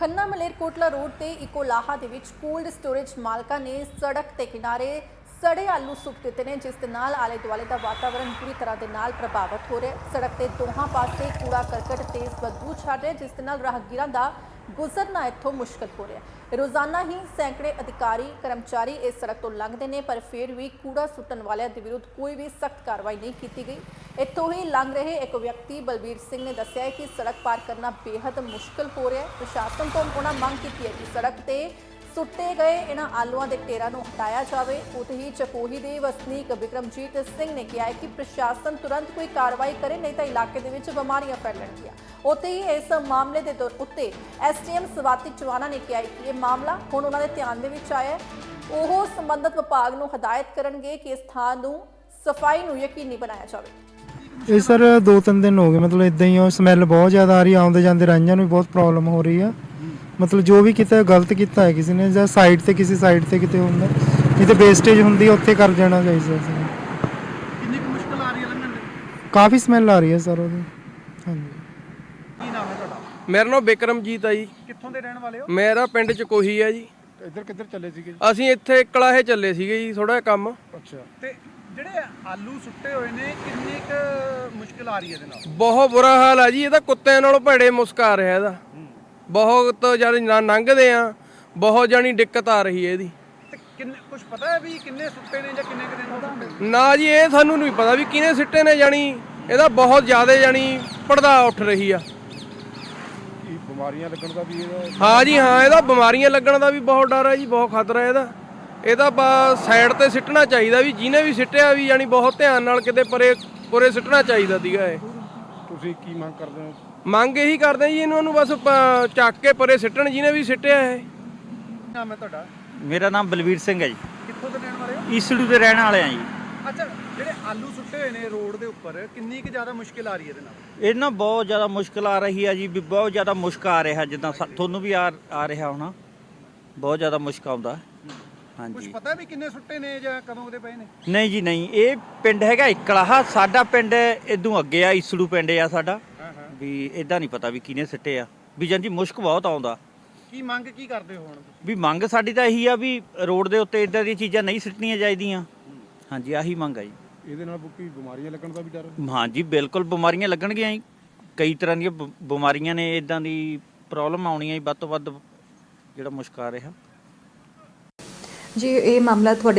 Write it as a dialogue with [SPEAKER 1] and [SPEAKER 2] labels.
[SPEAKER 1] Khanna Malerkotla road ਤੇ ਇਕੋਲਾਹਾ ਦੇ ਵਿੱਚ ਕੋਲਡ ਸਟੋਰੇਜ ਮਾਲਕਾਂ ਨੇ ਸੜਕ ਦੇ ਕਿਨਾਰੇ ਸੜੇ ਆਲੂ ਸੁੱਟ ਦਿੱਤੇ ਨੇ, ਜਿਸ ਦੇ ਨਾਲ ਆਲੇ ਦੁਆਲੇ ਦਾ ਵਾਤਾਵਰਣ ਪੂਰੀ ਤਰ੍ਹਾਂ ਦੇ ਨਾਲ ਪ੍ਰਭਾਵਿਤ ਹੋ ਰਿਹਾ ਸੜਕ ਦੇ ਦੋਹਾਂ ਪਾਸੇ ਕੂੜਾ ਕਰਕਟ ਤੇਜ਼ ਬਦਬੂ ਛੱਡ ਰਿਹਾ ਜਿਸ ਦੇ ਨਾਲ ਰਾਹਗੀਰਾਂ ਦਾ ਗੁਜ਼ਰਨਾ ਇੱਥੋਂ ਮੁਸ਼ਕਲ ਹੋ ਰਿਹਾ ਰੋਜ਼ਾਨਾ ਹੀ ਸੈਂਕੜੇ ਅਧਿਕਾਰੀ, ਕਰਮਚਾਰੀ ਇਸ ਸੜਕ ਤੋਂ ਲੰਘਦੇ ਨੇ, ਪਰ ਫਿਰ ਵੀ ਕੂੜਾ ਸੁੱਟਣ ਵਾਲਿਆਂ ਦੇ ਵਿਰੁੱਧ ਕੋਈ ਵੀ ਸਖਤ ਕਾਰਵਾਈ ਨਹੀਂ ਕੀਤੀ ਗਈ। ਇੱਥੋਂ ਹੀ ਲੰਘ ਰਹੇ ਇੱਕ ਵਿਅਕਤੀ ਬਲਬੀਰ ਸਿੰਘ ਨੇ ਦੱਸਿਆ ਕਿ ਸੜਕ ਪਾਰ ਕਰਨਾ ਬੇहद ਮੁਸ਼ਕਲ ਹੋ ਰਿਹਾ ਹੈ। ਪ੍ਰਸ਼ਾਸਨ ਤੋਂ ਉਹਨਾਂ ਮੰਗ ਕੀਤੀ ਹੈ ਕਿ ਸੜਕ ਤੇ ਸੁੱਟੇ ਗਏ। ਇਹਨਾਂ ਆਲੂਆਂ ਦੇ ਢੇਰਾਂ ਨੂੰ ਹਟਾਇਆ ਜਾਵੇ। ਉੱਥੇ ਹੀ ਚਕੋਹੀ ਦੇ ਵਸਨੀਕ ਵਿਕਰਮਜੀਤ ਸਿੰਘ ਨੇ ਕਿਹਾ ਕਿ ਪ੍ਰਸ਼ਾਸਨ ਤੁਰੰਤ ਕੋਈ ਕਾਰਵਾਈ ਕਰੇ ਨਹੀਂ ਤਾਂ ਇਲਾਕੇ ਦੇ ਵਿੱਚ ਬਿਮਾਰੀਆਂ ਫੈਲਣਗੀਆਂ ਉੱਥੇ ਹੀ ਇਸ ਮਾਮਲੇ ਦੇ ਉੱਤੇ ਐਸਟੀਐਮ ਸਵਾਤੀ ਚਵਾਨਾ ਨੇ ਕਿਹਾ ਕਿ ਇਹ ਮਾਮਲਾ ਹੁਣ ਉਹਨਾਂ ਦੇ ਧਿਆਨ ਦੇ ਵਿੱਚ ਆਇਆ ਹੈ। ਉਹ ਸੰਬੰਧਤ ਵਿਭਾਗ ਨੂੰ ਹਦਾਇਤ ਕਰਨਗੇ ਕਿ ਇਸ ਥਾਂ ਨੂੰ ਸਫ਼ਾਈ ਨੂੰ ਯਕੀਨੀ ਬਣਾਇਆ ਜਾਵੇ।
[SPEAKER 2] ਇਹ ਸਰ ਦੋ ਤਿੰਨ ਦਿਨ ਹੋ ਗਏ। ਮਤਲਬ ਇਦਾਂ ਹੀ ਉਹ ਸਮੈਲ ਬਹੁਤ ਜ਼ਿਆਦਾ ਆ ਰਹੀ ਆ, ਆਉਂਦੇ ਜਾਂਦੇ ਰਾਂਝਾਂ ਨੂੰ ਵੀ ਬਹੁਤ ਪ੍ਰੋਬਲਮ ਹੋ ਰਹੀ ਆ। ਮਤਲਬ ਜੋ ਵੀ ਕੀਤਾ ਗਲਤ ਕੀਤਾ ਹੈ ਕਿਸੇ ਨੇ ਜਾਂ ਸਾਈਡ ਤੇ ਕਿਸੇ ਸਾਈਡ ਤੇ ਕਿਤੇ ਹੁੰਦਾ ਜਿੱਥੇ ਵੇਸਟੇਜ ਹੁੰਦੀ ਆ ਉੱਥੇ ਕਰ ਜਾਣਾ ਚਾਹੀਦਾ ਸੀ
[SPEAKER 3] ਕਿੰਨੀ ਕੁ ਮੁਸ਼ਕਲ ਆ ਰਹੀ ਹੈ ਲੰਘਣ ਦੀ?
[SPEAKER 2] ਕਾਫੀ ਸਮੈਲ ਆ ਰਹੀ ਹੈ ਸਰ ਉਹਦੀ। ਹਾਂਜੀ।
[SPEAKER 3] ਕੀ ਨਾਮ ਹੈ ਤੁਹਾਡਾ?
[SPEAKER 4] ਮੇਰਾ ਨਾਮ ਬਿਕਰਮਜੀਤ ਆ ਜੀ।
[SPEAKER 3] ਕਿੱਥੋਂ ਦੇ ਰਹਿਣ ਵਾਲੇ ਹੋ?
[SPEAKER 4] ਮੇਰਾ ਪਿੰਡ ਚ ਕੋਹੀ ਆ ਜੀ।
[SPEAKER 3] ਇੱਧਰ ਕਿੱਧਰ ਚੱਲੇ ਸੀਗੇ?
[SPEAKER 4] ਅਸੀਂ ਇੱਥੇ ਕਲਾਹੇ ਚੱਲੇ ਸੀਗੇ ਜੀ ਥੋੜਾ ਕੰਮ।
[SPEAKER 3] ਅੱਛਾ। ਤੇ ਜਿਹੜੇ ਆਲੂ ਸੁੱਟੇ ਹੋਏ ਨੇ ਕਿੰਨੀ ਕੁ ਮੁਸ਼ਕਲ ਆ ਰਹੀ ਹੈ ਇਹਦੇ ਨਾਲ?
[SPEAKER 4] ਬਹੁਤ ਬੁਰਾ ਹਾਲ ਆ ਜੀ ਇਹਦਾ ਕੁੱਤਿਆਂ ਨਾਲੋਂ ਭੜੇ ਮੁਸਕਾ ਰਿਹਾ ਇਹਦਾ। ਬਹੁਤ ਜਦ ਨਾ ਲੰਘਦੇ ਆ ਬਹੁਤ ਜਾਨੀ ਦਿੱਕਤ ਆ ਰਹੀ ਹੈ ਇਹਦੀ।
[SPEAKER 3] ਤੇ ਕਿੰਨੇ ਕੁਝ ਪਤਾ ਹੈ ਵੀ ਕਿੰਨੇ ਸੁੱਟੇ ਨੇ ਜਾਂ ਕਿੰਨੇ ਕੁ ਦਿਨ ਤੋਂ ਸੁੱਟੇ
[SPEAKER 4] ਨਾ? ਜੀ ਇਹ ਸਾਨੂੰ ਨਹੀਂ ਪਤਾ ਵੀ ਕਿਹਨੇ ਸਿੱਟੇ ਨੇ ਜਾਨੀ ਇਹਦਾ ਬਹੁਤ ਜ਼ਿਆਦਾ ਜਾਨੀ ਪੜਦਾ ਉੱਠ ਰਹੀ ਆ।
[SPEAKER 3] ਕੀ ਬਿਮਾਰੀਆਂ ਲੱਗਣ ਦਾ ਵੀ ਇਹਦਾ?
[SPEAKER 4] ਹਾਂ ਜੀ ਹਾਂ ਇਹਦਾ ਬਿਮਾਰੀਆਂ ਲੱਗਣ ਦਾ ਵੀ ਬਹੁਤ ਡਰ ਹੈ ਜੀ ਬਹੁਤ ਖਤਰਾ ਇਹਦਾ। ਇਹਦਾ ਬਸ ਸਾਈਡ ਤੇ ਸਿੱਟਣਾ ਚਾਹੀਦਾ ਵੀ ਜਿਹਨੇ ਵੀ ਸਿੱਟਿਆ ਵੀ ਜਾਨੀ ਬਹੁਤ ਧਿਆਨ ਨਾਲ ਕਿਤੇ ਪਰੇ ਪੁਰੇ ਸਿੱਟਣਾ ਚਾਹੀਦਾ ਸੀਗਾ ਇਹ।
[SPEAKER 3] ਤੁਸੀਂ ਕੀ ਮੰਗ ਕਰਦੇ ਹੋ?
[SPEAKER 4] ਮੰਗ ਇਹੀ ਕਰਦੇ ਜੀ ਇਹਨਾਂ ਨੂੰ ਬਸ ਪ- ਚੱਕ ਕੇ ਪਰੇ ਸਿੱਟਣ ਜਿਹਨੇ ਵੀ ਸਿੱਟਿਆ
[SPEAKER 3] ਨਾਮ ਹੈ ਤੁਹਾਡਾ?
[SPEAKER 5] ਮੇਰਾ ਨਾਮ ਬਲਵੀਰ ਸਿੰਘ ਹੈ ਜੀ।
[SPEAKER 3] ਕਿੱਥੋਂ ਦੇ ਰਹਿਣ ਵਾਲੇ ਹੋ?
[SPEAKER 5] ਈਸੜੂ ਦੇ ਰਹਿਣ ਵਾਲੇ ਆ ਜੀ।
[SPEAKER 3] ਅੱਛਾ ਜਿਹੜੇ ਆਲੂ ਸੁੱਟੇ ਹੋਏ ਨੇ ਰੋਡ ਦੇ ਉੱਪਰ ਕਿੰਨੀ ਕੁ ਜ਼ਿਆਦਾ ਮੁਸ਼ਕਲ ਆ ਰਹੀ ਹੈ ਇਹਦੇ ਨਾਲ?
[SPEAKER 5] ਇਹ ਨਾ ਬਹੁਤ ਜ਼ਿਆਦਾ ਮੁਸ਼ਕਲ ਆ ਰਹੀ ਹੈ ਜੀ ਵੀ ਬਹੁਤ ਜ਼ਿਆਦਾ ਮੁਸ਼ਕ ਆ ਰਿਹਾ ਜਿੱਦਾਂ ਸਾ- ਤੁਹਾਨੂੰ ਵੀ ਆ ਆ ਰਿਹਾ ਹੋਣਾ। ਬਹੁਤ ਜ਼ਿਆਦਾ ਮੁਸ਼ਕ ਆਉਂਦਾ।
[SPEAKER 3] ਕੁਝ
[SPEAKER 5] ਹਾਂਜੀ
[SPEAKER 3] ਪਤਾ ਵੀ ਕਿੰਨੇ ਸੁੱਟੇ ਨੇ ਜਾਂ ਕਦੋਂ ਦੇ ਪਏ ਨੇ?
[SPEAKER 5] ਨਹੀਂ ਜੀ ਨਹੀਂ। ਇਹ ਪਿੰਡ ਹੈਗਾ ਇਕਲਾਹਾ ਸਾਡਾ ਪਿੰਡ ਇਦੋਂ ਅੱਗੇ ਆ ਈਸੜੂ ਪਿੰਡ ਆ ਸਾਡਾ। ਵੀ ਇਦਾਂ ਨਹੀਂ ਪਤਾ ਵੀ ਕਿਹਨੇ ਸਿੱਟੇ ਆ। ਵੀ ਜਾਂਜੀ ਮੁਸ਼ਕ ਬਹੁਤ ਆਉਂਦਾ।
[SPEAKER 3] ਕੀ ਮੰਗ ਕੀ ਕਰਦੇ ਹੋ ਹੁਣ
[SPEAKER 5] ਵੀ ਮੰਗ ਸਾਡੀ ਤਾਂ ਇਹੀ ਆ ਵੀ ਰੋਡ ਦੇ ਉੱਤੇ ਇਦਾਂ ਦੀਆਂ ਚੀਜ਼ਾਂ ਨਹੀਂ ਸਿੱਟਣੀਆਂ ਚਾਹੀਦੀਆਂ। ਹਾਂਜੀ ਆਹੀ ਮੰਗ ਆ ਜੀ।
[SPEAKER 3] ਇਹਦੇ ਨਾਲ ਕੋਈ ਬਿਮਾਰੀਆਂ ਲੱਗਣ ਦਾ ਵੀ ਡਰ
[SPEAKER 5] ਹਾਂਜੀ ਬਿਲਕੁਲ ਬਿਮਾਰੀਆਂ ਲੱਗਣਗੀਆਂ ਜੀ। ਕਈ ਤਰ੍ਹਾਂ ਦੀਆਂ ਬ- ਬਿਮਾਰੀਆਂ ਨੇ ਇਦਾਂ ਦੀ ਪ੍ਰੋਬਲਮ ਆਉਣੀ ਹੈ ਜੀ ਵੱਧ ਤੋਂ ਵੱਧ ਜਿਹੜਾ ਮੁਸ਼ਕ ਆ ਰਿਹਾ।
[SPEAKER 6] ਜੀ ਇਹ ਮਾਮਲਾ ਤੁਹਾਡੇ